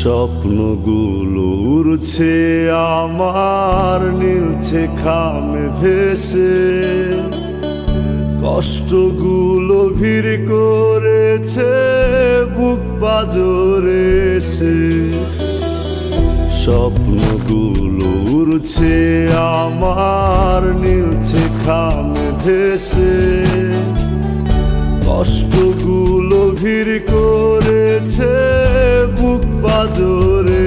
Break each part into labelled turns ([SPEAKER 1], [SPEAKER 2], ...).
[SPEAKER 1] স্বপ্নগুলো উড়ছে আমার নীলছে খামে ভেসে। কষ্টগুলো ভিড় করেছে, বুক পাজরে এসে। স্বপ্নগুলো উড়ছে, আমার নীলছে খাম ভেসে। কষ্টগুলো ভিড় করেছে, বুক বাজরে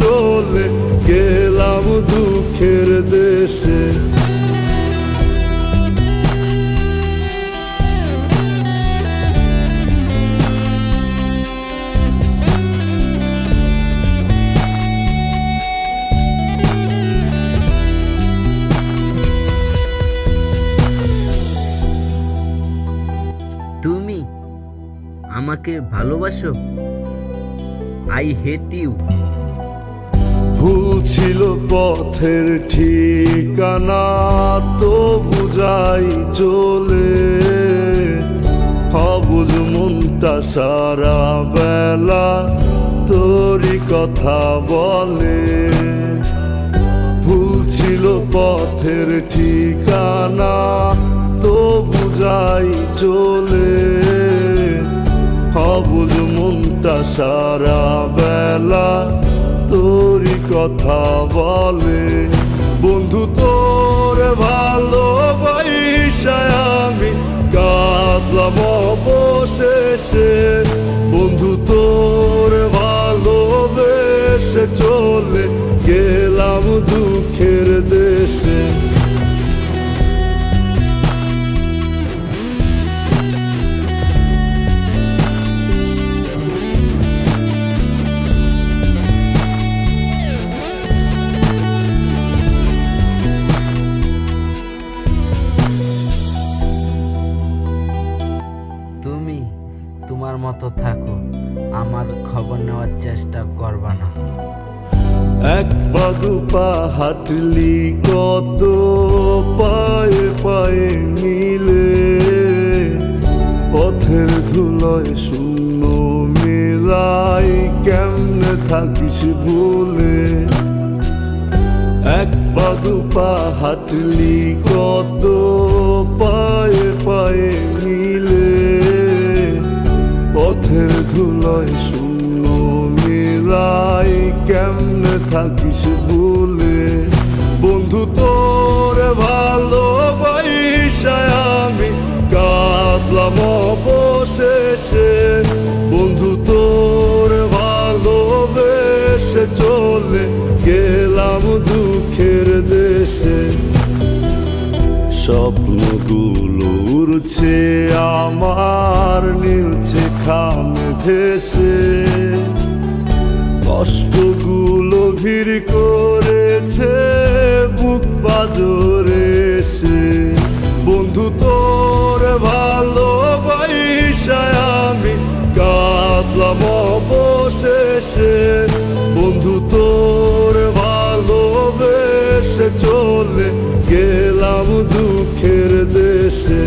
[SPEAKER 1] চলে গেলাম দুঃখের দেশে।
[SPEAKER 2] তুমি আমাকে ভালোবাসো? আই হেট ইউ
[SPEAKER 1] ভুল ছিল পথের ঠিকানা তো বুঝাই চলে। অবুঝ মনটা সারা বেলা তোরই কথা বলে। ভুল ছিল পথের ঠিকানা তো বুঝাই চলে। অবুঝ মনটা সারা বেলা তোরই কথা বলে, বন্ধু, তোর ভালোবাসায় আমি কাঁদলাম অবশেষে। বন্ধু, তোর ভালোবেসে চলে গেলাম দুঃখের দেশে।
[SPEAKER 2] মতো থাকো, আমার খবর নেওয়ার চেষ্টা করবা না।
[SPEAKER 1] এক পা হাঁটলি, কত পায়ে পায়ে মিলে। পথের ধুলোয় শূন্য মেলাই, কেমনে থাকিস ভুলে। এক পা হাঁটলি, কত পায়ে পায়ে মিলে। ধুলোয় শূন্য মিলাই কেমনে থাকিস ভুলে? বন্ধু, তোর ভালোবাসায় আমি কাঁদলাম অবশেষে। বন্ধু, তোর ভালোবেসে চলে গেলাম দুঃখের দেশে। স্বপ্নগুলো উড়ছে, আমার নীলছে খামে ভেসে। কষ্টগুলো ভিড় করেছে, বুক পাজরে এসে। বন্ধু, তোর ভালো ভালোবাসায় আমি কাঁদলাম অবশেষে। বন্ধু, তোর ভালোবেসে চলে গেলাম দুঃখের দেশে।